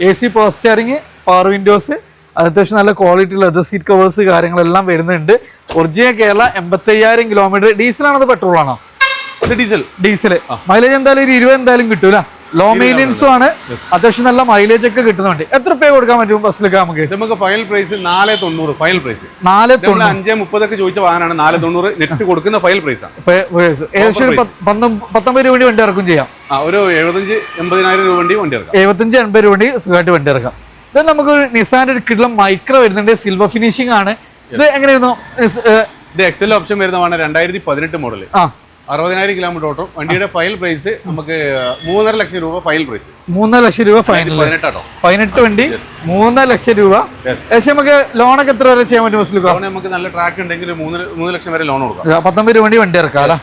Speaker 2: എ സി പോസ്റ്ററിങ് പവർ വിൻഡോസ് അത്യാവശ്യം നല്ല ക്വാളിറ്റി ലെതർ സീറ്റ് കവേഴ്സ് കാര്യങ്ങളെല്ലാം വരുന്നുണ്ട്. ഒറിജിനൽ കേരള എൺപത്തയ്യായിരം കിലോമീറ്റർ ഡീസലാണോ പെട്രോൾ ആണോ?
Speaker 1: ഇത് ഡീസൽ.
Speaker 2: ഡീസൽ മൈലേജ് എന്തായാലും ഒരു ഇരുപത് എന്തായാലും കിട്ടൂല. ലോ മെയിന്റെനൻസും ആണ്. അത്യാവശ്യം നല്ല മൈലേജ് ഒക്കെ കിട്ടുന്നുണ്ട്. എത്ര പേ കൊടുക്കാൻ പറ്റും ബസ്സിലൊക്കെ നമുക്ക്?
Speaker 1: നമുക്ക് ഫൈനൽ പ്രൈസ് നാല് തൊണ്ണൂറ് ഫൈനൽ പ്രൈസ്
Speaker 2: നാല്
Speaker 1: തൊണ്ണൂറ്. അഞ്ച് മുപ്പതൊക്കെ ചോദിച്ച വാഹനമാണ്. നാല് തൊണ്ണൂറ് നെറ്റ് കൊടുക്കുന്ന ഫൈനൽ പ്രൈസ്
Speaker 2: ഏകദേശം പത്തൊമ്പത് രൂപ വണ്ടി ഇറക്കും ചെയ്യാം.
Speaker 1: ഒരു എഴുപത്തഞ്ച് എൺപതിനായിരം രൂപ വണ്ടി വണ്ടി ഇറക്കാം.
Speaker 2: എഴുപത്തഞ്ച് എൺപത് രൂപ വണ്ടി സുഖമായിട്ട് വണ്ടി ഇറക്കാം. ഇത് നമുക്ക് നിസാന്റെ ഒരു കിട്ടുന്ന മൈക്രോ വരുന്നുണ്ട്. സിൽവർ ഫിനിഷിംഗ് ആണ്. ഇത് എങ്ങനെയായിരുന്നു?
Speaker 1: ഇത് എക്സൽ ഓപ്ഷൻ വരുന്നതാണ് രണ്ടായിരത്തി പതിനെട്ട് മോഡൽ
Speaker 2: ആ.
Speaker 1: അറുപതിനായിരം കിലോമീറ്റർ ഓട്ടം. വണ്ടിയുടെ ഫൈനൽ പ്രൈസ് നമുക്ക് മൂന്നര ലക്ഷം രൂപ ഫൈനൽ പ്രൈസ്
Speaker 2: മൂന്നര ലക്ഷം രൂപ ഫൈനൽ
Speaker 1: പതിനെട്ടാട്ടോ
Speaker 2: പതിനെട്ട് വണ്ടി മൂന്നര ലക്ഷം രൂപ. ഏകദേശം നമുക്ക് ലോണൊക്കെ എത്ര വരെ ചെയ്യാൻ പറ്റും
Speaker 1: ലോൺ നമുക്ക് നല്ല ട്രാക്ക് ഉണ്ടെങ്കിൽ മൂന്ന് മൂന്ന് ലക്ഷം വരെ ലോൺ കൊടുക്കാം.
Speaker 2: പത്തൊമ്പത് രൂപ വണ്ടി വണ്ടി ഇറക്കാം അല്ലേ?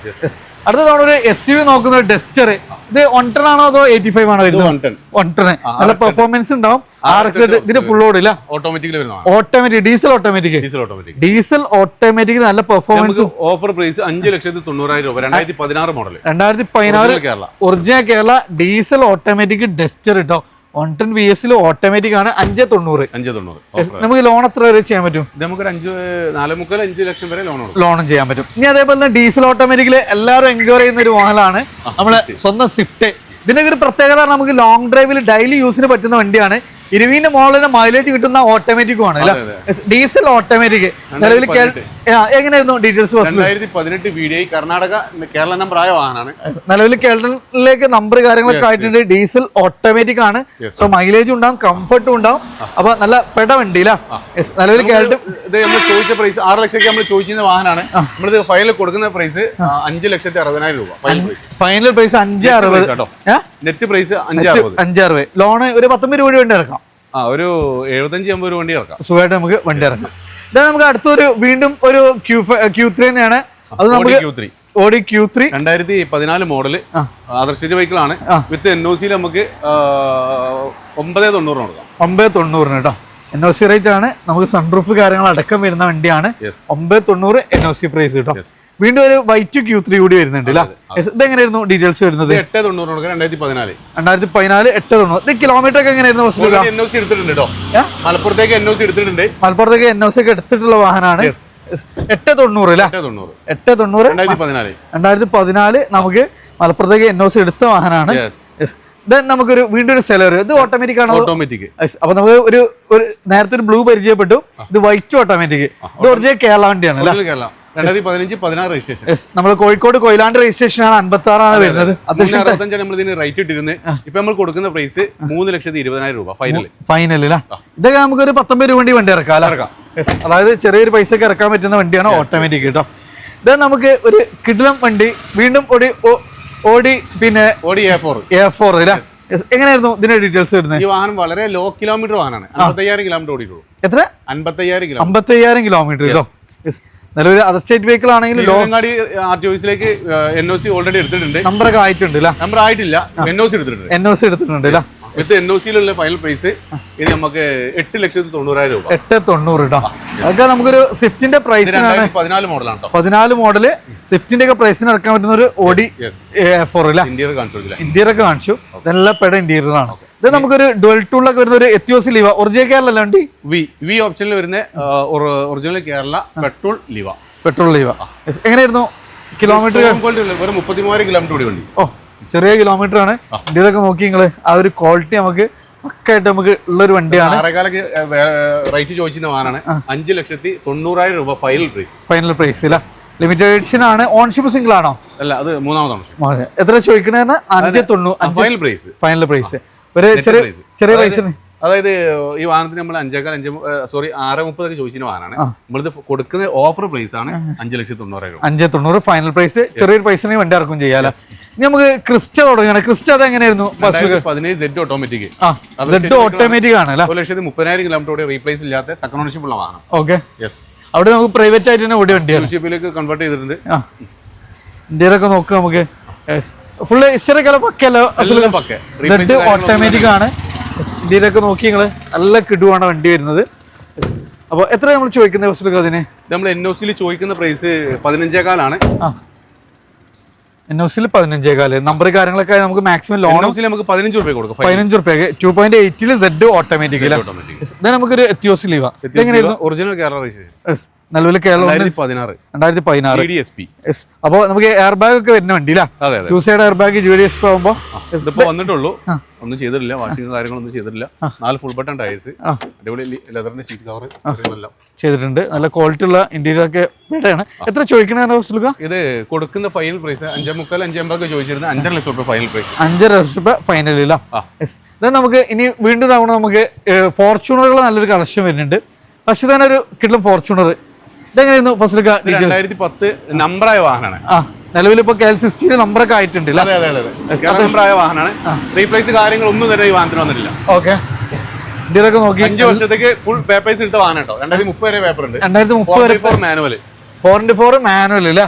Speaker 2: അടുത്ത തവണ ഒരു എസ് യു നോക്കുന്ന ഡെസ്റ്റർ ഇത് വൺ ടൺ ആണോ അതോ എയ്റ്റി ഫൈവ് ആണോ വരുന്നത്?
Speaker 1: വൺ
Speaker 2: ടൺ നല്ല പെർഫോമൻസ് ഉണ്ടാവും. ആർ എക്സ് ഇതിന് ഫുൾ ഓട് ഇല്ല.
Speaker 1: ഓട്ടോമാറ്റിക്കലി വരുന്നതാണ്.
Speaker 2: Automatic diesel automatic
Speaker 1: diesel automatic
Speaker 2: diesel automatic നല്ല പെർഫോമൻസ്
Speaker 1: ഓഫർ പ്രൈസ് അഞ്ച് ലക്ഷത്തി തൊണ്ണൂറായിരം രൂപ. രണ്ടായിരത്തി പതിനാറ് മോഡൽ
Speaker 2: രണ്ടായിരത്തി പതിനാറ്
Speaker 1: Kerala.
Speaker 2: Original Kerala diesel automatic Duster കേട്ടോ വൺ ടെൻ ബി എസിൽ ഓട്ടോമാറ്റിക് ആണ് അഞ്ച് തൊണ്ണൂറ്.
Speaker 1: അഞ്ച് തൊണ്ണൂറ്.
Speaker 2: നമുക്ക് ലോൺ എത്ര വരെ ചെയ്യാൻ പറ്റും?
Speaker 1: നമുക്ക് നമുക്കൊരു അഞ്ച് നാല് മുക്കാൽ അഞ്ച് ലക്ഷം വരെ ലോൺ
Speaker 2: ലോണും ചെയ്യാൻ പറ്റും. ഇനി അതേപോലെ തന്നെ ഡീസൽ ഓട്ടോമാറ്റിക്കിൽ എല്ലാവരും എൻക്വയറി ചെയ്യുന്ന ഒരു വാഹനമാണ്. നമ്മളെ സ്വന്തം സ്വിഫ്റ്റ് ഇതിന്റെ ഒരു പ്രത്യേകത നമുക്ക് ലോങ് ഡ്രൈവിൽ ഡെയിലി യൂസിന് പറ്റുന്ന വണ്ടിയാണ്. ഇരുവിന്റെ മോളിന് മൈലേജ് കിട്ടുന്ന ഓട്ടോമാറ്റിക് ആണ് ഡീസൽ ഓട്ടോമാറ്റിക് നിലവിൽ എങ്ങനെയായിരുന്നു ഡീറ്റെയിൽസ് ബസ്സിൽ
Speaker 1: രണ്ടായിരത്തി പതിനെട്ട് V D Karnataka Kerala number ആയ വാഹനമാണ്
Speaker 2: നിലവിൽ കേരളത്തിലേക്ക് നമ്പർ കാര്യങ്ങളൊക്കെ ആയിട്ടുണ്ട്. ഡീസൽ ഓട്ടോമാറ്റിക് ആണ്. സോ മൈലേജ് ഉണ്ടാവും കംഫർട്ടും ഉണ്ടാവും. അപ്പൊ നല്ല പെട വണ്ടി അല്ലെ നിലവിൽ കേരളത്തിൽ
Speaker 1: ഇത് നമ്മൾ ചോദിച്ച പ്രൈസ് ആറ് ലക്ഷത്തി നമ്മൾ ചോദിച്ചിരുന്ന വാഹനമാണ് നമ്മളിത് ഫൈനൽ കൊടുക്കുന്ന പ്രൈസ് അഞ്ച് ലക്ഷത്തി അറുപതിനായിരം രൂപ ഫൈനൽ പ്രൈസ്
Speaker 2: ഫൈനൽ പ്രൈസ് അഞ്ച് അറുപത്.
Speaker 1: കേട്ടോ നെറ്റ് പ്രൈസ് അഞ്ച് അറുപത്.
Speaker 2: അഞ്ച് അറുപത്. ലോണ് ഒരു പത്തൊമ്പത് രൂപ വേണ്ടി ഇറക്കാം.
Speaker 1: ആ ഒരു എഴുപത്തഞ്ച് അമ്പത് രൂപ വണ്ടി ഇറക്കാം.
Speaker 2: സുഖമായിട്ട് നമുക്ക് വണ്ടി ഇറക്കാം. ഇതാ നമുക്ക് അടുത്തൊരു വീണ്ടും ഒരു ക്യൂ ക്യൂ ത്രീ തന്നെയാണ്. അത് നമുക്ക്
Speaker 1: ക്യൂ ത്രീ
Speaker 2: ഓടി ക്യൂ ത്രീ
Speaker 1: രണ്ടായിരത്തി പതിനാല് മോഡൽ ആദർശ വെഹിക്കിൾ ആണ്. വിത്ത് എൻ ഒ സിയിൽ നമുക്ക് ഒമ്പത് തൊണ്ണൂറിന് കൊടുക്കാം.
Speaker 2: ഒമ്പത് തൊണ്ണൂറിന് കേട്ടോ. എൻ ഒ സി റേറ്റ് ആണ്. നമുക്ക് സൺറൂഫ് കാര്യങ്ങൾ അടക്കം വരുന്ന വണ്ടിയാണ്. ഒമ്പത് തൊണ്ണൂറ് എൻ ഒ സി പ്രൈസ് കേട്ടോ വീണ്ടും ഒരു വൈറ്റ് ക്യൂ ത്രീ കൂടി വരുന്നുണ്ട് ഇതെങ്ങനെയായിരുന്നു ഡീറ്റെയിൽസ് വരുന്നത്?
Speaker 1: എട്ട് തൊണ്ണൂറ് രണ്ടായിരത്തി പതിനാല്
Speaker 2: രണ്ടായിരത്തി പതിനാല് എട്ട് തൊണ്ണൂറ്. ഇത് കിലോമീറ്റർ ഒക്കെ എങ്ങനെയായിരുന്നു ബസ്സിൽ
Speaker 1: എൻ ഒ സി എടുത്തിട്ടുണ്ട് കേട്ടോ? മലപ്പുറത്തേക്ക് എൻ ഒ സി എടുത്തിട്ടുണ്ട്.
Speaker 2: മലപ്പുറത്തേക്ക് എൻ ഒ സി ഒക്കെ എടുത്തിട്ടുള്ള വാഹനമാണ്. എട്ട് തൊണ്ണൂറ് അല്ലേ
Speaker 1: എട്ട് തൊണ്ണൂറ്. രണ്ടായിരത്തി പതിനാല്
Speaker 2: നമുക്ക് മലപ്പുറത്തേക്ക് എൻ ഒ സി എടുത്ത വാഹനമാണ്.
Speaker 1: യെസ്
Speaker 2: നമുക്കൊരു വീണ്ടും ഒരു സെലർ ഇത് ഓട്ടോമാറ്റിക് ആണ്?
Speaker 1: ഓട്ടോമാറ്റിക്.
Speaker 2: അപ്പൊ നമുക്ക് ഒരു ഒരു നേരത്തെ ഒരു ബ്ലൂ പരിചയപ്പെട്ടു. ഇത് വൈറ്റ് ഓട്ടോമാറ്റിക് ഇത് ഒറിജിനൽ കേരള വണ്ടിയാണ് നമ്മൾ കോഴിക്കോട് കൊയിലാണ്ട് രജിസ്ട്രേഷൻ ആണ് അൻപത്തി ആറാണ് വരുന്നത്. അത്യാവശ്യം
Speaker 1: റേറ്റ് ഇട്ടിരുന്നത്. ഇപ്പൊ നമ്മൾ കൊടുക്കുന്ന പ്രൈസ് മൂന്ന് ലക്ഷത്തി ഇരുപതിനായിരം രൂപ ഫൈനൽ
Speaker 2: ഫൈനൽ ഇതൊക്കെ നമുക്ക് ഒരു പത്തൊമ്പത് രൂപ വണ്ടി വണ്ടി ഇറക്കാം?
Speaker 1: ഇറക്കാം.
Speaker 2: അതായത് ചെറിയൊരു പൈസക്ക് ഇറക്കാൻ പറ്റുന്ന വണ്ടിയാണ് ഓട്ടോമാറ്റിക് കേട്ടോ ഇത് നമുക്ക് ഒരു കിടിലം വണ്ടി വീണ്ടും ഒരു ഓടി പിന്നെ
Speaker 1: ഓടി എ ഫോർ
Speaker 2: എ ഫോർ അല്ലേ. എങ്ങനെയായിരുന്നു ഇതിന്റെ ഡീറ്റെയിൽസ് വരുന്നത്
Speaker 1: ഈ വാഹനം വളരെ ലോ കിലോമീറ്റർ വാഹനമാണ്. അമ്പത്തയ്യായിരം കിലോമീറ്റർ ഓടിയിട്ടുള്ളൂ.
Speaker 2: എത്ര?
Speaker 1: അമ്പത്തയ്യായിരം കിലോ
Speaker 2: അമ്പത്തയ്യായിരം കിലോമീറ്റർ കേട്ടോ നിലവിൽ അതർ സ്റ്റേറ്റ് വെഹിക്കിൾ ആണെങ്കിൽ
Speaker 1: ലോങ്ങാടി ആർ ടി ഓഫീസിലേക്ക് എൻ ഒ സി ഓൾറെഡി എടുത്തിട്ടുണ്ട്.
Speaker 2: നമ്പറൊക്കെ ആയിട്ടുണ്ട്
Speaker 1: നമ്പർ ആയിട്ടില്ല. എൻ ഒ സി എടുത്തിട്ടുണ്ട്.
Speaker 2: എൻ ഒ സി എടുത്തിട്ടുണ്ട് അല്ല
Speaker 1: വിത്ത് എൻ ഒ സിയിലുള്ള ഫൈനൽ പ്രൈസ് ഇത് നമുക്ക് എട്ട് ലക്ഷത്തി തൊണ്ണൂറായിരം രൂപ.
Speaker 2: എട്ട് തൊണ്ണൂറ് കേട്ടോ അതൊക്കെ നമുക്കൊരു സ്വിഫ്റ്റിന്റെ
Speaker 1: പ്രൈസ്
Speaker 2: പ്രൈസിനാണ്
Speaker 1: പതിനാല് മോഡലാണ് കേട്ടോ
Speaker 2: പതിനാല് മോഡൽ സ്വിഫ്റ്റിന്റെ ഒക്കെ പ്രൈസിന് ഇറക്കാൻ പറ്റുന്ന ഒരു
Speaker 1: യെസ്
Speaker 2: ഫോർ അല്ല
Speaker 1: ഇന്ത്യയിൽ കാണിച്ചു
Speaker 2: ഒക്കെ കാണിച്ചു. നല്ല പെട ഇന്റീരിയർ ആണ് ഇത് നമുക്കൊരു ഡുവൽ ടൂളിലൊക്കെ വരുന്ന ഒരു എത്തിയോസ് ലീവ ഒറിജിനൽ കേരള അല്ലാണ്ട്
Speaker 1: വി വി ഓപ്ഷനിൽ വരുന്ന original Kerala petrol Liva
Speaker 2: petrol Liva എങ്ങനെയായിരുന്നു? കിലോമീറ്റർ
Speaker 1: വെറും മുപ്പത്തി മൂവായിരം കിലോമീറ്റർ കൂടി വണ്ടി.
Speaker 2: ഓ. ചെറിയ കിലോമീറ്റർ ആണ്. ഇന്ത്യയിലൊക്കെ നോക്കി നിങ്ങൾ? ആ ഒരു ക്വാളിറ്റി നമുക്ക് പക്കായിട്ട് നമുക്ക് ഉള്ള ഒരു
Speaker 1: വണ്ടിയാണ് റേറ്റ് ചോദിച്ചിരുന്ന വാഹനമാണ് അഞ്ച് ലക്ഷത്തി തൊണ്ണൂറായിരം രൂപ ഫൈനൽ പ്രൈസ്
Speaker 2: ഫൈനൽ പ്രൈസ് അല്ല ലിമിറ്റഡ് എഡിഷൻ ആണ്. ഓൺഷിപ്പ് സിംഗിൾ ആണോ?
Speaker 1: അല്ല അത് മൂന്നാമതാണ്.
Speaker 2: എത്ര ചോദിക്കണേന്ന് അഞ്ച് തൊണ്ണൂറ്
Speaker 1: ഫൈനൽ പ്രൈസ്
Speaker 2: ഫൈനൽ പ്രൈസ് ഒരു ചെറിയ ചെറിയ പ്രൈസിന്
Speaker 1: അതായത് ഈ വാഹനത്തിന് നമ്മൾ അഞ്ചേക്കാൽ അഞ്ച് സോറി ആറ് മുപ്പതൊക്കെ ചോദിച്ചിന് വാഹനമാണ്. നമ്മളിത് കൊടുക്കുന്ന ഓഫർ പ്രൈസ് ആണ് അഞ്ച് ലക്ഷത്തി തൊണ്ണൂറായിരം
Speaker 2: അഞ്ച് തൊണ്ണൂറ് ഫൈനൽ പ്രൈസ് ചെറിയൊരു പൈസ വണ്ടി ഇറക്കും ചെയ്യാലോ നമുക്ക് ക്രിസ്റ്റ തുടങ്ങിയാണ് ക്രിസ്റ്റ അത് എങ്ങനെയായിരുന്നു
Speaker 1: പതിനേഴ് സെറ്റ് ഓട്ടോമാറ്റിക്
Speaker 2: സെഡ് ഓട്ടോമാറ്റിക് ആണ് അല്ലേ?
Speaker 1: ഒരു ലക്ഷത്തി മുപ്പതിനായിരം കിലോമീറ്റർ റീപ്ലേസ് ഇല്ലാത്ത സെക്കൻഡ് ഓണർഷിപ്പ് ഉള്ള വാഹനം.
Speaker 2: ഓക്കെ.
Speaker 1: യെസ്
Speaker 2: അവിടെ നമുക്ക് പ്രൈവറ്റ് ആയിട്ട് തന്നെ ഓടി വണ്ടിയാണ്.
Speaker 1: കൺവേർട്ട് ചെയ്തിട്ടുണ്ട്.
Speaker 2: ഇന്ത്യയിലൊക്കെ നോക്കുക നമുക്ക്. ഫുള്ള് ഇസ്റ്ററൊക്കെ പക്കല്ലോ ഓട്ടോമാറ്റിക് ആണ്. ഇന്ത്യയിലൊക്കെ നോക്കി നിങ്ങൾ നല്ല കിടുവാണ് വണ്ടി വരുന്നത്. അപ്പോൾ എത്ര നമ്മൾ ചോദിക്കുന്ന ബസ്സിലൊക്കെ അതിന്?
Speaker 1: നമ്മൾ എൻ ഒ സിയിൽ ചോദിക്കുന്ന പ്രൈസ് പതിനഞ്ചേകാലാണ്.
Speaker 2: ആ. എൻ ഒ സിയിൽ പതിനഞ്ചേകാൽ. നമ്പർ കാര്യങ്ങളൊക്കെ നമുക്ക് മാക്സിമം ലോൺ
Speaker 1: നമുക്ക് പതിനഞ്ച് രൂപ കൊടുക്കും.
Speaker 2: പതിനഞ്ച് റുപ്യക്ക് ടു പോയിന്റ് എയ്റ്റിൽ സെഡ് ഓട്ടോമാറ്റിക്
Speaker 1: ഓട്ടോമാറ്റിക്
Speaker 2: ഇത് നമുക്കൊരു എത്തിയോസ് ലീവാ എങ്ങനെയായിരുന്നു
Speaker 1: ഒറിജിനൽ കേരള.
Speaker 2: നിലവിൽ കേരളം
Speaker 1: രണ്ടായിരത്തി പതിനാറ്
Speaker 2: അപ്പോൾ നമുക്ക് എയർ ബാഗ് ഒക്കെ വരുന്ന വണ്ടി അല്ലേ
Speaker 1: അതെ. അതെ
Speaker 2: two side air bag G D S ആകുമ്പോൾ
Speaker 1: ഇതിപ്പോ വന്നിട്ടുള്ളൂ. ഒന്നും ചെയ്തിട്ടില്ല. വാഷിംഗ് കാര്യങ്ങളൊന്നും ചെയ്തിട്ടില്ല. നാല് ഫുൾ ബട്ടൺ. അടിപൊളി ലെതറിന്റെ സീറ്റ് കവർ
Speaker 2: ചെയ്തിട്ടുണ്ട്. നല്ല ക്വാളിറ്റി ഉള്ള ഇന്റീരിയർ ഒക്കെ ഇവിടെയാണ് എത്ര ചോദിക്കണ
Speaker 1: ഇത് കൊടുക്കുന്ന ഫൈനൽ പ്രൈസ് അഞ്ചേ മുക്കാൽ അഞ്ചേ അമ്പതൊക്കെ ചോദിച്ചിരുന്നത് അഞ്ചര ലക്ഷം രൂപ ഫൈനൽ പ്രൈസ്
Speaker 2: അഞ്ചര ലക്ഷം രൂപ ഫൈനൽ ഇല്ല നമുക്ക് ഇനി വീണ്ടും തവണ നമുക്ക് ഫോർച്യൂണറുകൾ നല്ലൊരു കളക്ഷൻ വരുന്നുണ്ട്. പക്ഷെ തന്നെ ഒരു കിട്ടും ഫോർച്യൂണർ ഇതെങ്ങനെയായിരുന്നു? ഫസ്റ്റിലൊക്കെ
Speaker 1: രണ്ടായിരത്തി പത്ത് നമ്പറായ വാഹനമാണ്.
Speaker 2: ആ നിലവിൽ ഇപ്പൊ കെ എൽ സിക്സ്റ്റീന് നമ്പറൊക്കെ ആയിട്ടുണ്ട്
Speaker 1: നമ്പറായ വാഹനമാണ്. റീപ്ലേസ് കാര്യങ്ങളൊന്നും തന്നെ ഈ വാഹനത്തിന് വന്നിട്ടില്ല.
Speaker 2: ഓക്കെ ഇന്ത്യയിലൊക്കെ നോക്കി.
Speaker 1: അഞ്ച് വർഷത്തേക്ക് ഫുൾ പേപ്പേഴ്സ് എടുത്ത വാഹനം കേട്ടോ. രണ്ടായിരത്തി മുപ്പത് വരെ പേപ്പർ ഉണ്ട്.
Speaker 2: രണ്ടായിരത്തി മുപ്പത് വരെ
Speaker 1: four manual
Speaker 2: four into four manual അല്ലേ?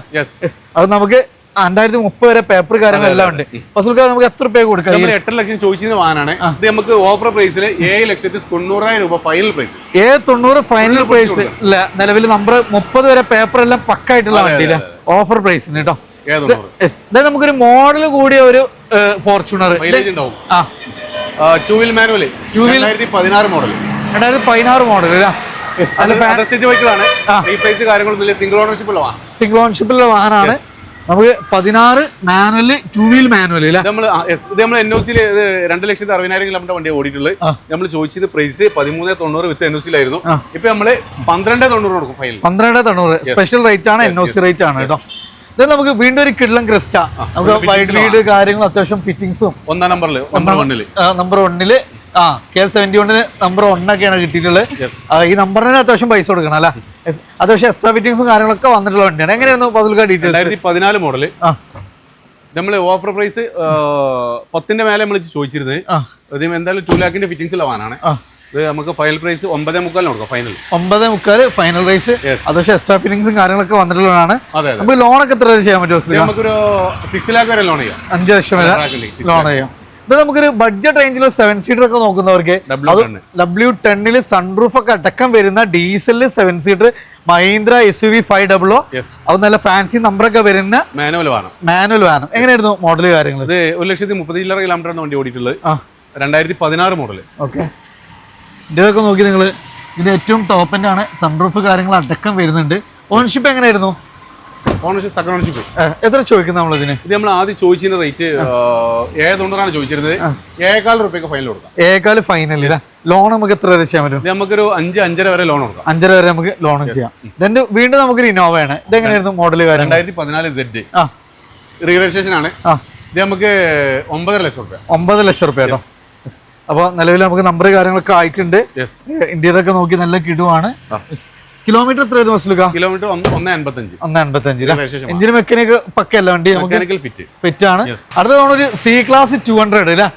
Speaker 2: അത് നമുക്ക് രണ്ടായിരത്തി മുപ്പത് വരെ പേപ്പർ കാര്യങ്ങളെല്ലാം ഉണ്ട്. ഫസൽക്കാർ നമുക്ക് എത്ര രൂപ കൊടുക്കാം?
Speaker 1: നമ്മൾ എട്ടര ലക്ഷം ചോദിച്ചിരുന്ന വാഹനമാണ് ഇത് നമുക്ക് ഓഫർ പ്രൈസിൽ ഏഴ് ലക്ഷത്തി തൊണ്ണൂറായിരം രൂപ ഫൈനൽ പ്രൈസ്
Speaker 2: ഏ തൊണ്ണൂറ് ഫൈനൽ പ്രൈസ് ഇല്ല നിലവിൽ നമ്പർ മുപ്പത് വരെ പേപ്പർ എല്ലാം പക്കായിട്ടുള്ള വണ്ടിയില്ല ഓഫർ പ്രൈസിന് കേട്ടോ
Speaker 1: ഏഴ്
Speaker 2: നമുക്കൊരു മോഡൽ കൂടിയ ഒരു ഫോർച്യൂണർ
Speaker 1: ടൂ വീൽ മാനുവൽ രണ്ടായിരത്തി പതിനാറ് മോഡൽ
Speaker 2: രണ്ടായിരത്തി പതിനാറ് മോഡൽ അല്ലേ
Speaker 1: സിംഗിൾ
Speaker 2: വാഹനമാണ്. നമുക്ക് പതിനാറ് മാനുവൽ ടു വീൽ മാനുവൽ
Speaker 1: നമ്മൾ നമ്മൾ എൻ ഒ സിയിൽ രണ്ട് ലക്ഷത്തി അറുപതിനായിരം കിലോമീറ്റർ വണ്ടി ഓടിയിട്ടുള്ളത്. നമ്മൾ ചോദിച്ചത് പ്രൈസ് പതിമൂന്ന് തൊണ്ണൂറ് വിത്ത് എൻ ഒ സിയിലായിരുന്നു. ഇപ്പൊ നമ്മൾ പന്ത്രണ്ട് തൊണ്ണൂറ് കൊടുക്കും ഫൈനൽ
Speaker 2: പന്ത്രണ്ട് തൊണ്ണൂറ്. സ്പെഷ്യൽ റേറ്റ് ആണ് എൻ ഒ സി റേറ്റ് ആണ് കേട്ടോ. ഇത് നമുക്ക് വീണ്ടും ഒരു കിഡ്ലം ക്രിസ്റ്റ. നമുക്ക് വൈഡ് വീട് കാര്യങ്ങളും അത്യാവശ്യം ഫിറ്റിംഗ്സും
Speaker 1: ഒന്നാം നമ്പറിൽ നമ്പർ
Speaker 2: വണ്ണിൽ ആ കെ എൽ സെവന്റി വണ്ണിന് നമ്പർ ഒന്നൊക്കെയാണ് കിട്ടിയിട്ടുള്ളത്. ഈ നമ്പറിന് അത്യാവശ്യം പൈസ കൊടുക്കണം അല്ല. അത്യാവശ്യം എക്സ്ട്രാ ഫിറ്റിംഗ്സും കാര്യങ്ങളൊക്കെ വന്നിട്ടുള്ള വണ്ടിയാണ്. എങ്ങനെയായിരുന്നു പതിൽക്ക ഡീറ്റെയിൽസ്
Speaker 1: രണ്ടായിരത്തി പതിനാല്
Speaker 2: മോഡൽ
Speaker 1: നമ്മൾ ഓഫർ പ്രൈസ് പത്തിന്റെ മേലെ നമ്മൾ ചോദിച്ചിരുന്നത്. അതേ എന്തായാലും ടു ലാഖിന്റെ ഫിറ്റിംഗ്സ് ഉള്ള വാനാണ് ഇത് നമുക്ക് ഫൈനൽ പ്രൈസ് ഒമ്പതേ മുക്കാലിന് കൊടുക്കാം ഫൈനൽ
Speaker 2: ഒമ്പത് മുക്കാൽ ഫൈനൽ
Speaker 1: പ്രൈസ്.
Speaker 2: അത്യാവശ്യം എക്സ്ട്രാ ഫിറ്റിംഗ്സും കാര്യങ്ങളൊക്കെ വന്നിട്ടുള്ളതാണ്. നമുക്ക് ലോണൊക്കെ എത്ര ചെയ്യാൻ പറ്റുമോ
Speaker 1: നമുക്കൊരു സിക്സ് ലാഖ് വരെ ലോൺ ചെയ്യാം.
Speaker 2: അഞ്ച് ലക്ഷം വരെ ലോൺ ചെയ്യാം. ഇത് നമുക്കൊരു ബഡ്ജറ്റ് റേഞ്ചിൽ സെവൻ സീറ്റർ ഒക്കെ നോക്കുന്നവർക്ക്
Speaker 1: W10.
Speaker 2: ഡബ്ല്യു ടെന്നിൽ സൺറൂഫ് ഒക്കെ അടക്കം വരുന്ന ഡീസലിൽ seven seater Mahindra S U V five double O
Speaker 1: O
Speaker 2: അത് നല്ല ഫാൻസി നമ്പറൊക്കെ വരുന്ന
Speaker 1: മാനുവൽ വേണം.
Speaker 2: മാനുവൽ വാനം എങ്ങനെയായിരുന്നു മോഡൽ കാര്യങ്ങൾ
Speaker 1: ഇത് ഒരു ലക്ഷത്തി മുപ്പത്തി ചില്ലറ കിലോമീറ്ററാണ് വണ്ടി ഓടിയിട്ടുള്ളത്. രണ്ടായിരത്തി പതിനാറ് മോഡൽ
Speaker 2: ഓക്കെ ഇതൊക്കെ നോക്കി നിങ്ങൾ ഇത് ഏറ്റവും ടോപ്പ് എന്റെ ആണ്. സൺറൂഫ് കാര്യങ്ങൾ അടക്കം വരുന്നുണ്ട്. ഓൺഷിപ്പ് എങ്ങനെയായിരുന്നു?
Speaker 1: ഓണർഷിപ്പ് സെക്കൻഡ് ഓണർഷിപ്പ്
Speaker 2: എത്ര ചോദിക്കുന്നത് നമ്മളിതിന്?
Speaker 1: ഇത് നമ്മൾ ആദ്യം ചോദിച്ചതിന്റെ റേറ്റ് ഏഴ് തൊണ്ണൂറാണ് ചോദിച്ചിരുന്നത്? ഏകാൽ റുപ്യക്ക് ഫൈനൽ കൊടുക്കാം.
Speaker 2: ഏകാൽ ഫൈനൽ ലോൺ നമുക്ക് എത്ര വരെ ചെയ്യാൻ പറ്റും?
Speaker 1: ഇത് നമുക്കൊരു അഞ്ച് അഞ്ചര വരെ ലോൺ കൊടുക്കാം.
Speaker 2: അഞ്ചര വരെ നമുക്ക് ലോൺ ചെയ്യാം. ഇതിന്റെ വീണ്ടും നമുക്കൊരു ഇന്നോവയാണ് ഇതെങ്ങനെയായിരുന്നു മോഡൽ കാര്യം?
Speaker 1: രണ്ടായിരത്തി പതിനാല് സെഡ് റീ രജിസ്ട്രേഷൻ ആണ് ഇത് നമുക്ക് ഒമ്പതര ലക്ഷം റുപ്യ.
Speaker 2: ഒമ്പത് ലക്ഷം റുപ്യ കേട്ടോ. അപ്പോൾ നിലവിൽ നമുക്ക് നമ്പർ കാര്യങ്ങളൊക്കെ ആയിട്ടുണ്ട്. ഇന്ത്യയിലൊക്കെ നോക്കി നല്ല കിടുവാണ്. കിലോമീറ്റർ എത്ര
Speaker 1: കിലോമീറ്റർ ഒന്ന് അൻപത്തഞ്ച്.
Speaker 2: ഒന്ന് അൻപത്തഞ്ച് എഞ്ചിന് മെക്കാനിക് പക്കല്ല വണ്ടി
Speaker 1: മെക്കാനിക്കൽ ഫിറ്റ്
Speaker 2: ഫിറ്റ് ആണ്.
Speaker 1: Yes.
Speaker 2: അടുത്ത തവണ ഒരു സി ക്ലാസ് ടു ഹൺഡ്രഡ് അല്ലേ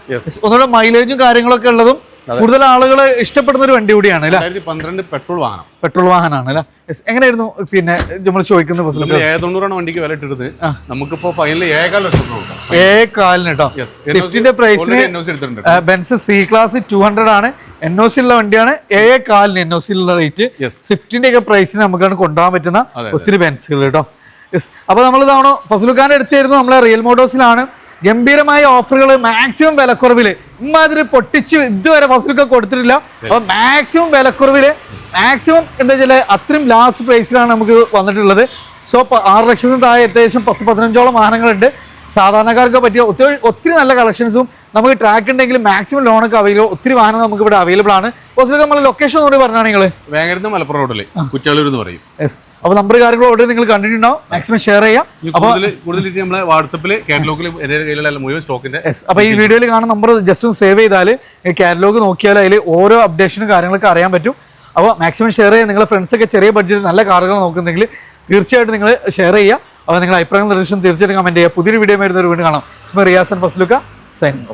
Speaker 2: ഒന്നുകൂടെ മൈലേജും കാര്യങ്ങളൊക്കെ ഉള്ളതും കൂടുതൽ ആളുകൾ ഇഷ്ടപ്പെടുന്ന ഒരു വണ്ടി കൂടിയാണ്
Speaker 1: പന്ത്രണ്ട് പെട്രോൾ വാഹനം.
Speaker 2: പെട്രോൾ വാഹനമാണ് അല്ലേ. എങ്ങനെയായിരുന്നു പിന്നെ നമ്മൾ ചോദിക്കുന്ന ബസ്സിൽ
Speaker 1: തൊണ്ണൂറാണ് വണ്ടിക്ക് വില ഇട്ടിരുന്നത്? നമുക്കിപ്പോ ഫൈനൽ ഏകാൽ ലക്ഷം രൂപ കൊടുക്കാം.
Speaker 2: ഏ കാലിന് കേട്ടോ. സ്വിഫ്റ്റിന്റെ പ്രൈസിന് Benz C class two hundred ആണ്. എൻ ഒ സി ഉള്ള വണ്ടിയാണ് ഏ കാലിന് എൻ ഒ സി ഉള്ള റേറ്റ്. സ്വിഫ്റ്റിന്റെ ഒക്കെ പ്രൈസിന് നമുക്കാണ് കൊണ്ടുപോകാൻ പറ്റുന്ന ഒത്തിരി ബെൻസുകൾ കേട്ടോ യെസ് അപ്പൊ നമ്മൾ തവണ ഫസലുഖാൻ അടുത്തായിരുന്നു നമ്മളെ റിയൽ മോട്ടോഴ്സിലാണ് ഗംഭീരമായ ഓഫറുകൾ മാക്സിമം വിലക്കുറവിൽ. ഇമാതിരി പൊട്ടിച്ച് ഇതുവരെ ഫസലുക്ക കൊടുത്തിട്ടില്ല. അപ്പൊ മാക്സിമം വിലക്കുറവിൽ മാക്സിമം എന്താ വെച്ചാൽ അത്രയും ലാസ്റ്റ് പ്രൈസിലാണ് നമുക്ക് വന്നിട്ടുള്ളത്. സോ ആറ് ലക്ഷത്തിന് താഴെ ഏകദേശം പത്ത് പതിനഞ്ചോളം വാഹനങ്ങളുണ്ട്. സാധാരണക്കാർക്ക് പറ്റിയ ഒത്തിരി ഒത്തിരി നല്ല കളക്ഷൻസും നമുക്ക് ട്രാക്ക് ഉണ്ടെങ്കിൽ മാക്സിമം ലോണൊക്കെ അവൈലബിൾ ഒത്തിരി വാഹനം നമുക്ക് ഇവിടെ അവൈലബിൾ ആണ്. നമ്മളെ ലൊക്കേഷൻ കൂടി പറഞ്ഞാണ് നിങ്ങൾ
Speaker 1: വേങ്ങരുന്ന് മലപ്പുറം റോഡിൽ കുറ്റാളൂർ എന്ന് പറയും.
Speaker 2: യെസ് അപ്പോൾ നമ്പർ കാര്യങ്ങൾ ഓൾറെഡി നിങ്ങൾ കണ്ടിട്ടുണ്ടാവും. മാക്സിമം ഷെയർ ചെയ്യാം.
Speaker 1: കൂടുതൽ കൂടുതൽ നമ്മളെ വാട്സപ്പിൽ കാറ്റലോഗിൽ എന്റെ കയ്യിലുള്ള മുഴുവൻ സ്റ്റോക്കിന്റെ
Speaker 2: യെസ് അപ്പോൾ ഈ വീഡിയോയിൽ കാണുന്ന നമ്പർ ജസ്റ്റ് ഒന്ന് സേവ് ചെയ്താൽ കാറ്റലോഗ് നോക്കിയാൽ അതിൽ ഓരോ അപ്ഡേഷനും കാര്യങ്ങളൊക്കെ അറിയാൻ പറ്റും. അപ്പോൾ മാക്സിമം ഷെയർ ചെയ്യുക നിങ്ങളുടെ ഫ്രണ്ട്സൊക്കെ ചെറിയ ബഡ്ജറ്റിൽ നല്ല കാറുകൾ നോക്കുന്നെങ്കിൽ തീർച്ചയായിട്ടും നിങ്ങൾ ഷെയർ ചെയ്യുക അപ്പോൾ നിങ്ങളുടെ അഭിപ്രായം നിർദ്ദേശം തീർച്ചയായിട്ടും കമന്റ് ചെയ്യുക പുതിയൊരു വീഡിയോ വരുന്നൊരു വീണ്ടും കാണാം. സ്മ റിയാസൻ ഫസ്ലുക്ക സൈനിങ് ഓഫ്